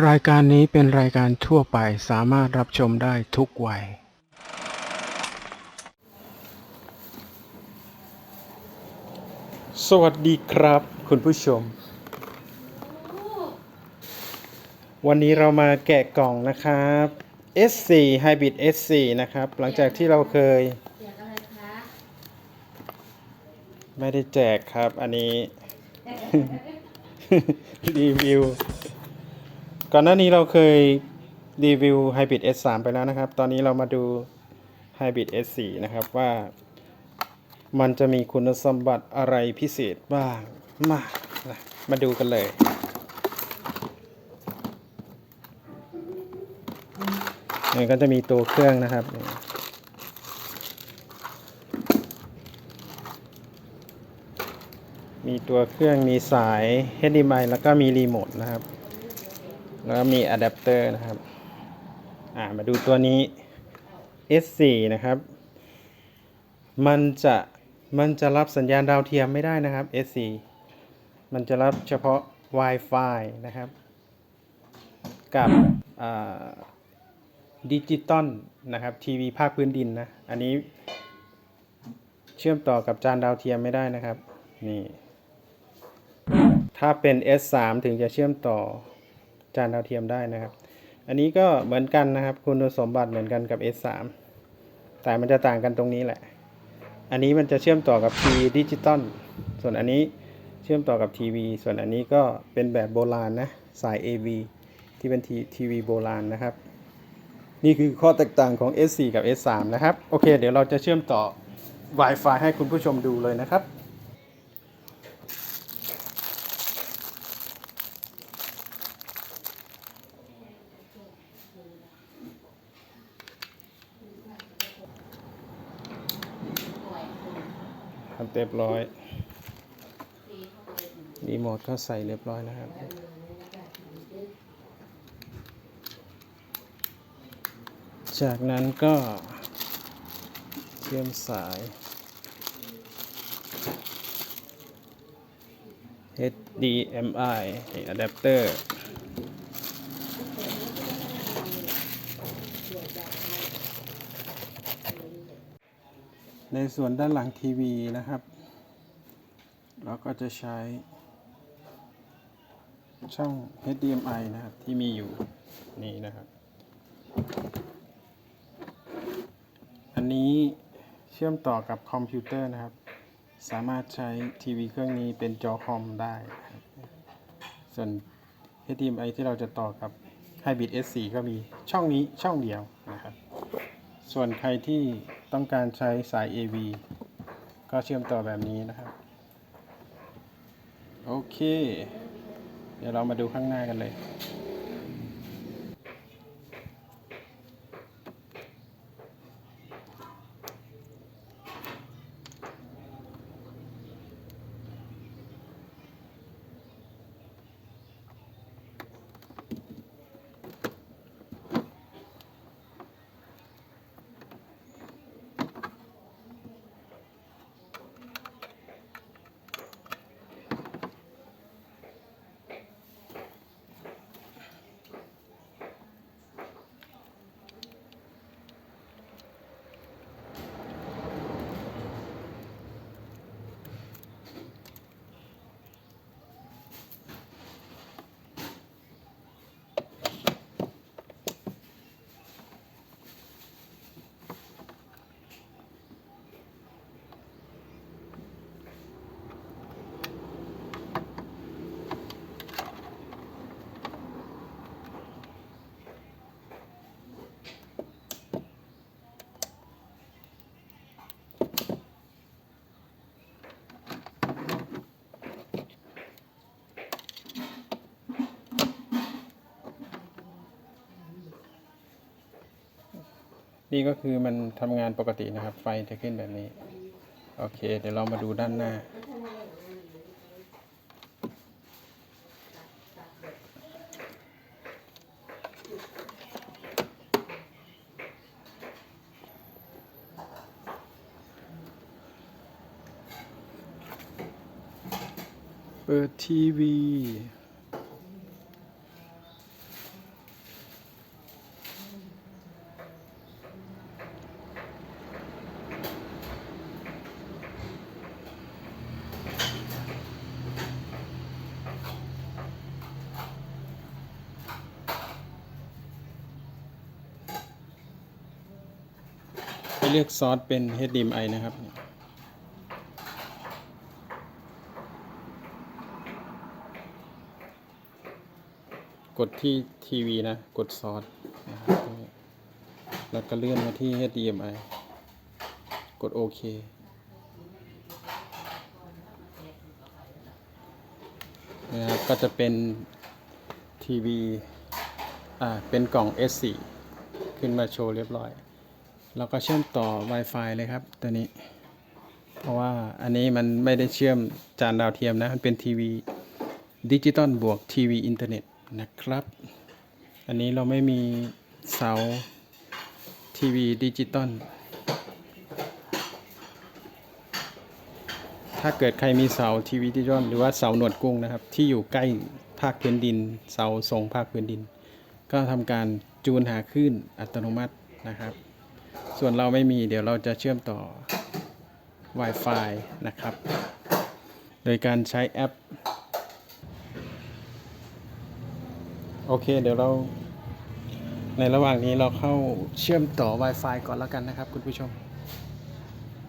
รายการนี้เป็นรายการทั่วไปสามารถรับชมได้ทุกวัย สวัสดีครับ คุณผู้ชม วันนี้เรามาแกะกล่องนะครับ S4 Hybrid S4 นะครับ หลังจากที่เราเคยแจกอะไรคะ ไม่ได้แจกครับ อันนี้ รีวิว ก่อนหน้านี้เราเคยรีวิว Hybrid S3 ไปแล้วนะครับ ตอนนี้เรามาดู Hybrid S4 นะครับว่า มันจะมีคุณสมบัติอะไรพิเศษบ้างมามาดูกันเลยนี่ก็จะมีตัวเครื่องนะครับ มีตัวเครื่องมีสาย HDMI แล้วก็มีรีโมทนะครับ แล้วก็มีอะแดปเตอร์นะครับ อ่ามาดูตัวนี้ S4 นะครับ มันจะมันจะรับสัญญาณดาวเทียมไม่ได้นะครับ S4 มันจะรับเฉพาะ Wi-Fi นะครับ กับดิจิตอลนะครับทีวีภาคพื้นดินนะ อันนี้ เชื่อมต่อกับจานดาวเทียมไม่ได้นะครับ นี่ ถ้าเป็น S3 ถึงจะเชื่อมต่อ จานดาวเทียมได้นะครับ อันนี้ก็เหมือนกันนะครับ คุณสมบัติเหมือนกันกับ S3 แต่มันจะต่างกันตรงนี้แหละ อันนี้มันจะเชื่อมต่อกับทีดิจิตอลส่วนอันนี้เชื่อมต่อกับทีวีส่วนอันนี้ก็เป็นแบบโบราณนะสาย AV ที่เป็นทีทีวีโบราณนะครับ นี่คือข้อแตกต่างของ S4 กับ S3 นะครับ โอเค เดี๋ยวเราจะเชื่อมต่อ Wi-Fi ให้คุณผู้ชมดูเลยนะครับ รียบร้อยรีโมทก็ใส่เรียบร้อยนะครับ จากนั้นก็เชื่อมสาย HDMI อะแดปเตอร์ในส่วนด้านหลังทีวีนะครับ เราก็จะใช้ ช่อง HDMI นะครับ ที่มีอยู่นี่นะครับ อันนี้เชื่อมต่อกับคอมพิวเตอร์นะครับ สามารถใช้ทีวีเครื่องนี้เป็นจอคอมได้ ส่วน HDMI ที่เราจะต่อกับ Hybrid S4 ก็มีช่องนี้ช่องเดียวนะครับ ส่วนใครที่ต้องการใช้สาย AV ก็เชื่อมต่อแบบนี้นะครับ โอเค เดี๋ยวเรามาดูข้างหน้ากันเลย นี่ก็คือมันทำงานปกตินะครับ ไฟจะขึ้นแบบนี้ โอเค เดี๋ยวเรามาดูด้านหน้า เปิดทีวี เรียกซอสเป็น HDMI นะครับกดที่ทีวีนะ กดซอสนะครับแล้วก็เลื่อนมาที่ HDMI กดโอเค นะครับ ก็จะเป็นทีวี อ่า เป็นกล่อง S4 ขึ้นมาโชว์เรียบร้อย เราก็เชื่อมต่อ Wi-Fi เลยครับตัวนี้ เพราะว่าอันนี้มันไม่ได้เชื่อมจานดาวเทียมนะ มันเป็นทีวีดิจิตอลบวกทีวีอินเทอร์เน็ตนะครับ อันนี้เราไม่มีเสาทีวีดิจิตอลถ้าเกิดใครมีเสาทีวีดิจิตอลหรือว่าเสาหนวดกุ้งนะครับ ที่อยู่ใกล้ภาคพื้นดิน เสาทรงภาคพื้นดิน ก็ทำการจูนหาคลื่นอัตโนมัตินะครับ ส่วนเราไม่มีเดี๋ยวเราจะเชื่อมต่อ Wi-Fi นะครับ โดยการใช้แอป โอเค เดี๋ยวเรา ในระหว่างนี้เราเข้าเชื่อมต่อ Wi-Fi ก่อนแล้วกันนะครับ คุณผู้ชม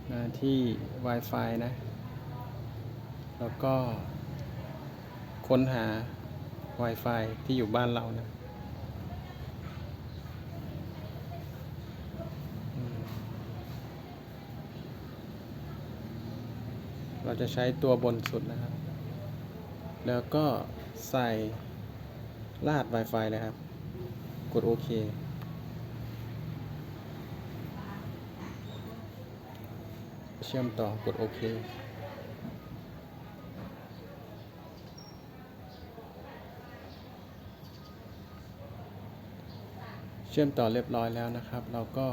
มาที่ Wi-Fi นะ แล้วก็ค้นหา Wi-Fi ที่อยู่บ้านเรานะ เราจะใช้ตัวบนสุดนะครับ แล้วก็ใส่รหัส Wi-Fi เลยครับ กดโอเค เชื่อมต่อกดโอเคเชื่อมต่อเรียบร้อยแล้วนะครับ เราก็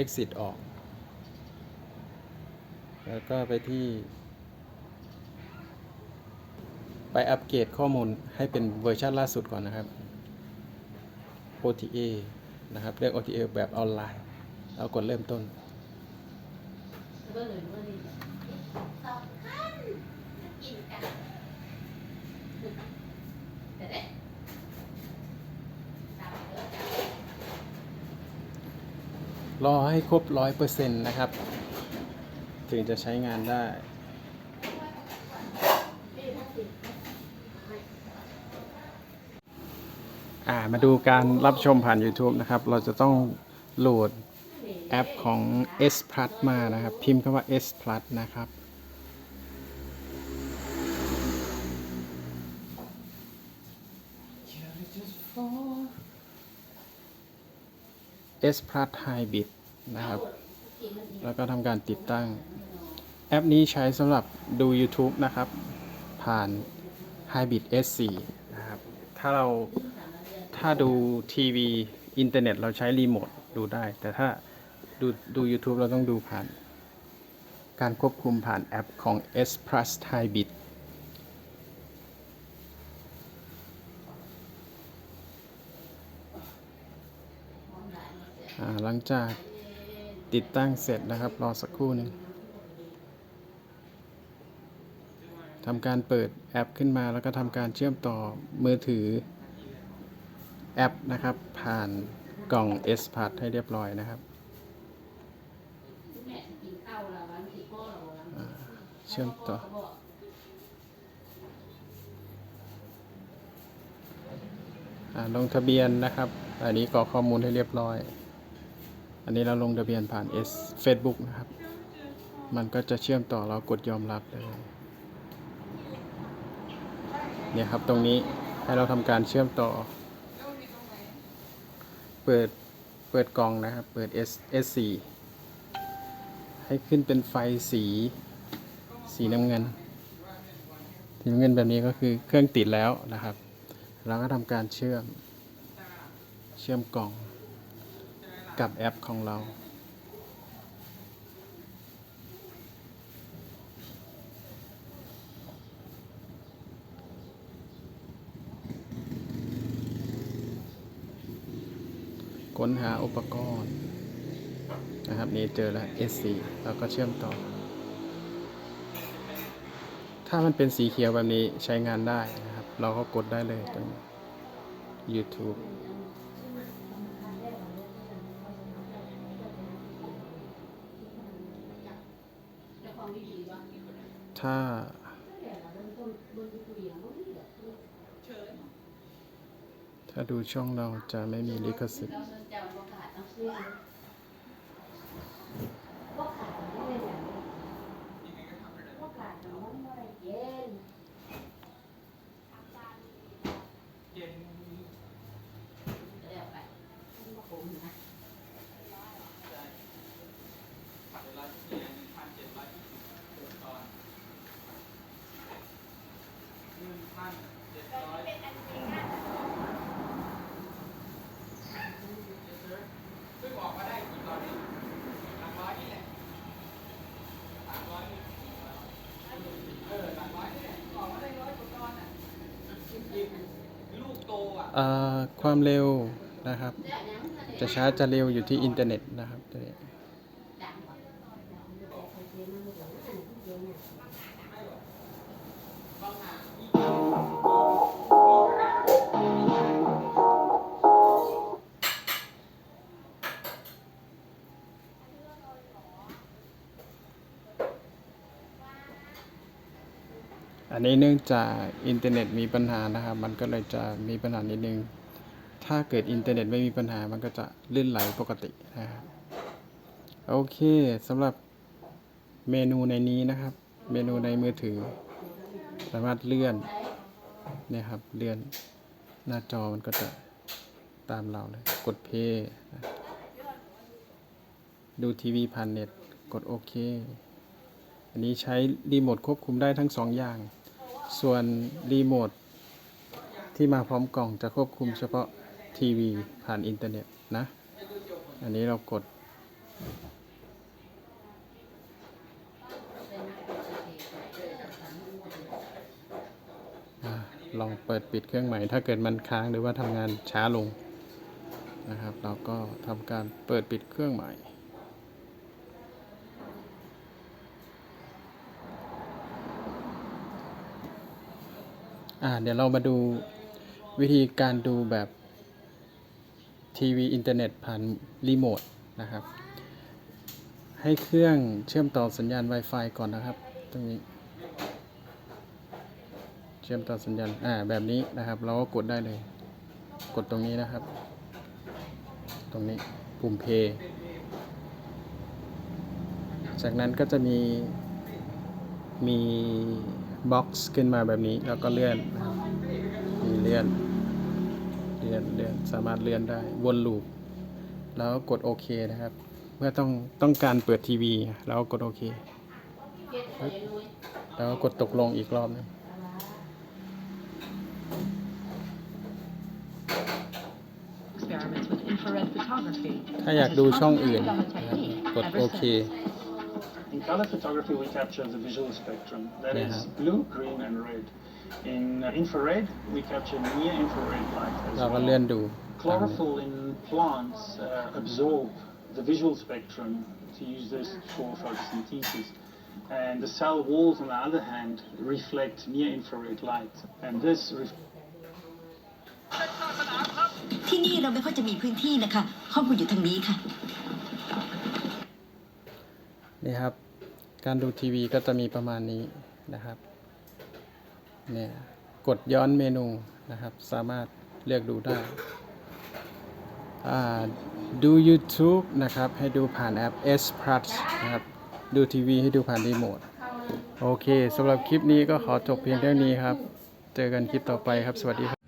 exit ออก แล้วก็ไปที่ ไปอัปเกรดข้อมูลให้เป็นเวอร์ชันล่าสุดก่อนนะครับ OTA นะครับเรียก OTA แบบออนไลน์แล้วกดเริ่มต้น รอให้ครบร้อยเปอร์เซ็นต์นะครับ ถึงจะใช้งานได้ อ่ามาดูการรับชมผ่าน YouTube นะครับ เราจะต้องโหลดแอปของ S Plus มานะครับ พิมพ์คำว่า S Plus นะครับ S Plus Hybrid นะครับ แล้วก็ทำการติดตั้ง แอปนี้ใช้สำหรับดู YouTube นะครับ ผ่าน Hybrid S4 นะครับ ถ้าเรา ถ้าดูทีวีอินเทอร์เน็ตเราใช้รีโมทดูได้ แต่ถ้าดูดู YouTube เราต้องดูผ่าน การควบคุมผ่านแอปของ S Plus Hybrid หลังจากติดตั้งเสร็จนะครับ รอสักครู่หนึ่งทำการเปิดแอปขึ้นมาแล้วก็ทำการเชื่อมต่อมือถือ แอปนะครับ ผ่านกล่อง S p a s ให้เรียบร้อยนะครับ เชื่อมต่ออาลงทะเบียนนะครับ อันนี้กรอกข้อมูลให้เรียบร้อย อันนี้เราลงทะเบียนผ่าน S Facebook นะครับ มันก็จะเชื่อมต่อเรากดยอมรับเลยเนี่ยครับตรงนี้ให้เราทำการเชื่อมต่อ เปิดเปิดกล่องนะครับ เปิด S S4 ให้ขึ้นเป็นไฟสี สีน้ำเงิน สีน้ำเงินแบบนี้ก็คือเครื่องติดแล้วนะครับ เราก็ทำการเชื่อม เชื่อมกล่องกับแอปของเรา ค้นหาอุปกรณ์นะครับนี่เจอแล้ว S4 แล้วก็เชื่อมต่อ ถ้ามันเป็นสีเขียวแบบนี้ใช้งานได้นะครับ เราก็กดได้เลยตรง YouTube ถ้า ถ้าดูช่องเราจะไม่มีลิขสิทธิ์เราเจ้าบ่ขาดอาซื้อบ่ขาดไม่ได้อย่างนี้ว่าขาดน้องบ่ไรเย้น เดี๋ยวไปมาผมนะ ซึ่งออกมาได้กี่ตอนนี้หลักร้อยนี่แหละหลักร้อยนี่เออหลักร้อยนี่แหละออกมาได้ร้อยกว่าตอนอะจริงๆลูกโตอะ อ่า ความเร็วนะครับ จะช้าจะเร็วอยู่ที่อินเทอร์เน็ตนะครับตัวนี้ันนี้เนื่องจากอินเทอร์เน็ตมีปัญหานะครับ มันก็เลยจะมีปัญหานิดนึง ถ้าเกิดอินเทอร์เน็ตไม่มีปัญหา มันก็จะลื่นไหลปกตินะครับโอเคสำหรับเมนูในนี้นะครับ เมนูในมือถือ สามารถเลื่อนเนี่ยครับเลื่อนหน้าจอมันก็จะตามเราเลย กดเพย์ดูทีวีผ่านเน็ต กดโอเค อันนี้ใช้รีโมทควบคุมได้ทั้งสองอย่าง ส่วนรีโมทที่มาพร้อมกล่องจะควบคุมเฉพาะทีวีผ่านอินเทอร์เน็ตนะ อันนี้เรากดอลองเปิดปิดเครื่องใหม่ ถ้าเกิดมันค้างหรือว่าทำงานช้าลงนะครับ เราก็ทำการเปิดปิดเครื่องใหม่ อ่าเดี๋ยวเรามาดูวิธีการดูแบบทีวีอินเทอร์เน็ตผ่านรีโมทนะครับ ให้เครื่องเชื่อมต่อสัญญาณ Wi-Fi ก่อนนะครับ ตรงนี้ เชื่อมต่อสัญญาณอ่าแบบนี้นะครับ เราก็กดได้เลย กดตรงนี้นะครับ ตรงนี้ปุ่ม Play จากนั้นก็จะมีมี บ็อกซ์ขึ้นมาแบบนี้แล้วก็เลื่อนนะครับมีเลื่อนเลื่อนเลื่อนสามารถเลื่อนได้วนลูปแล้วก็กดโอเคนะครับ เมื่อต้องต้องการเปิดทีวีแล้วก็กดโอเคเฮ็ดให้นุ้ยแล้วก็กดตกลงอีกรอบหนึง experiments with infrared photography. ถ้าอยากดูช่องอื่นนะครับกดโอเค In color photography, we capture the visual spectrum. That is Yeah. blue, green, and red. In uh, infrared, we capture near infrared light as เราก็เลื่อน well. ดูตามนี้ Chlorophyll in plants uh, absorb the visual spectrum to use this for photosynthesis. And the cell walls, on the other hand, reflect near infrared light. And this ref- ที่นี่เราไม่ค่อยจะมีพื้นที่นะคะ ข้อมูลอยู่ทางนี้ค่ะ นี่ครับ การดูทีวีก็จะมีประมาณนี้นะครับ เนี่ย กดย้อนเมนูนะครับ สามารถเลือกดูได้อ่าดู YouTube นะครับ ให้ดูผ่านแอป S Plus นะครับ ดูทีวีให้ดูผ่านรีโมท โอเคสำหรับคลิปนี้ก็ขอจบเพียงเท่านี้ครับ เจอกันคลิปต่อไปครับ สวัสดีครับ